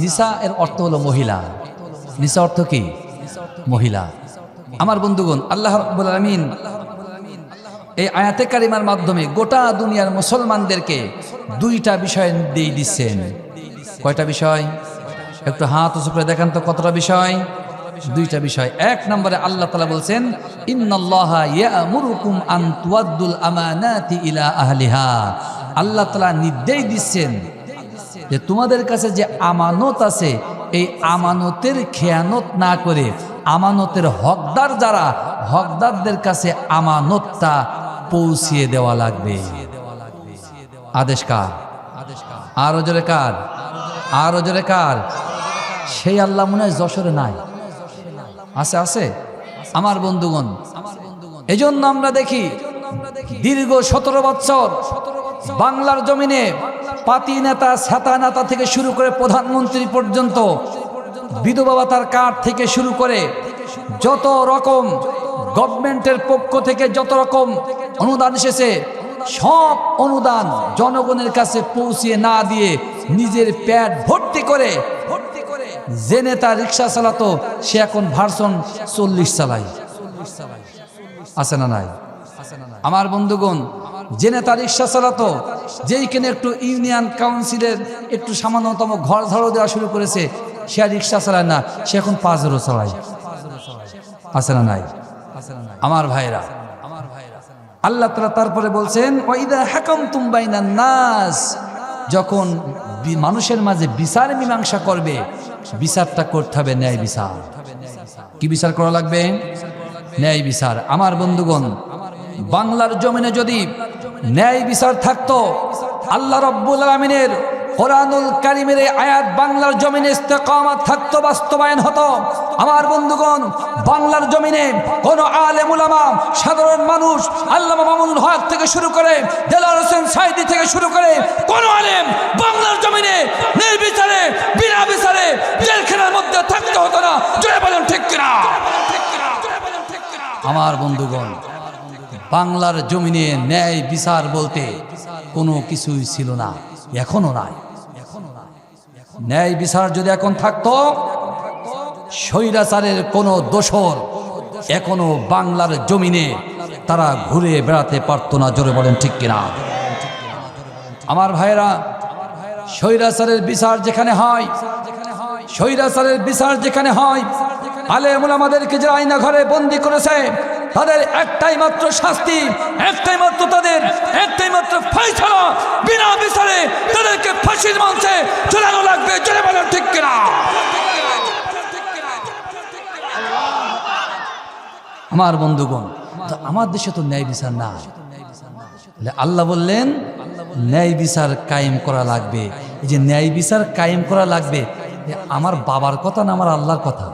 নিসা এর অর্থ হলো মহিলা। নিসা অর্থ কি? মহিলা। আমার বন্ধুগণ, আল্লাহ রাব্বুল আলামিন এই আয়াতে কারিমার মাধ্যমে গোটা দুনিয়ার মুসলমানদেরকে দুইটা বিষয় দিয়ে দিচ্ছেন। কয়টা বিষয়? একটু হাত উঁচু করে দেখান তো কতটা বিষয়? দুইটা বিষয়। এক নম্বরে আল্লাহ তালা বলছেন আল্লাহ তালা নির্দেশ দিচ্ছেন যে তোমাদের কাছে যে আমানত আছে, এই আমানতের খেয়ানত না করে আমানতের হকদার যারা, হকদারদের কাছে আমানতটা পৌঁছিয়ে দেওয়া লাগবে। আদেশ কার? আরও জোরে কার? আরও জোরে কার? সেই আল্লাহ মনে হয় যশোরে নাই। আছে আছে? আমার বন্ধুগণ এই জন্য আমরা দেখি, দীর্ঘ সতেরো বৎসর বাংলার জমিনে পাতি নেতা ছাতা নেতা থেকে শুরু করে প্রধানমন্ত্রী পর্যন্ত, বিধবা ভাতার কার্ড থেকে শুরু করে যত রকম গভর্নমেন্টের পক্ষ থেকে যত রকম অনুদান এসেছে, সব অনুদান জনগণের কাছে পৌঁছিয়ে না দিয়ে নিজের প্যাট ভর্তি করে যে নেতা রিক্সা চালাতো, সে এখন ভার্সন চল্লিশ চালায়। আছে না নাই? আমার বন্ধুগণ, যে নেতা রিক্সা চালাতো যেইখানে একটু ইউনিয়ন কাউন্সিলের একটু সামান্যতম ঘর ঝাড়ু দেওয়া শুরু করেছে, সে আর রিক্সা চালায় না, সে এখন পাঁচেরও চালায়। আছে না নাই? আমার ভাইরা, আল্লাহ তালা তারপরে বলছেন হাকাম তুমবাইনা নাস। যখন মানুষের মাঝে বিচার মীমাংসা করবে, বিচারটা করতে হবে ন্যায় বিচার। কি বিচার করা লাগবে? ন্যায় বিচার। আমার বন্ধুগণ বাংলার জমিনে যদি ন্যায় বিচার থাকতো, আল্লাহ রব্বুল আলমিনের কোরআনুল কারিমের আয়াত বাংলার জমিনে ইস্তেকামাত থাকতো, বাস্তবায়ন হতো। আমার বন্ধুগণ, বাংলার জমিনে কোন আলেম উলামা, সাধারণ মানুষ, আল্লামা মামুনুল হক থেকে শুরু করে দেলার হোসেন সাইদি থেকে শুরু করে কোন আলেম বাংলার জমিনে নির্বিচারে বিনা বিচারে জেলখানার মধ্যে থাকতে হতো না। জয় বলেন ঠিক কিনা? আমার বন্ধুগণ বাংলার জমিনে ন্যায় বিচার বলতে কোনো কিছুই ছিল না, এখনও নাই। ন্যায় বিচার যদি এখন থাকতো, স্বৈরাচারের কোনো দোষর এখনও বাংলার জমিনে তারা ঘুরে বেড়াতে পারতো না, জোরে বলেন ঠিক কিনা? আমার ভাইরা স্বৈরাচারের বিচার যেখানে হয়, স্বৈরাচারের বিচার যেখানে হয়, আলেমুল আমাদেরকে যে আইনা ঘরে বন্দি করেছে তাদের একটাই মাত্র শাস্তি, একটাই মাত্র তাদের, একটাই মাত্র ফাইসলা। বিনা বিচারে তাদেরকে ফাঁসির মঞ্চে ঝুলানো লাগবে চলে বলেন ঠিক কিনা? আমার বন্ধুগণ আমার দেশে তো ন্যায় বিচার না আল্লাহ বললেন, ন্যায় বিচার কায়েম করা লাগবে। এই যে ন্যায় বিচার কায়েম করা লাগবে আমার বাবার কথা না আমার আল্লাহর কথা?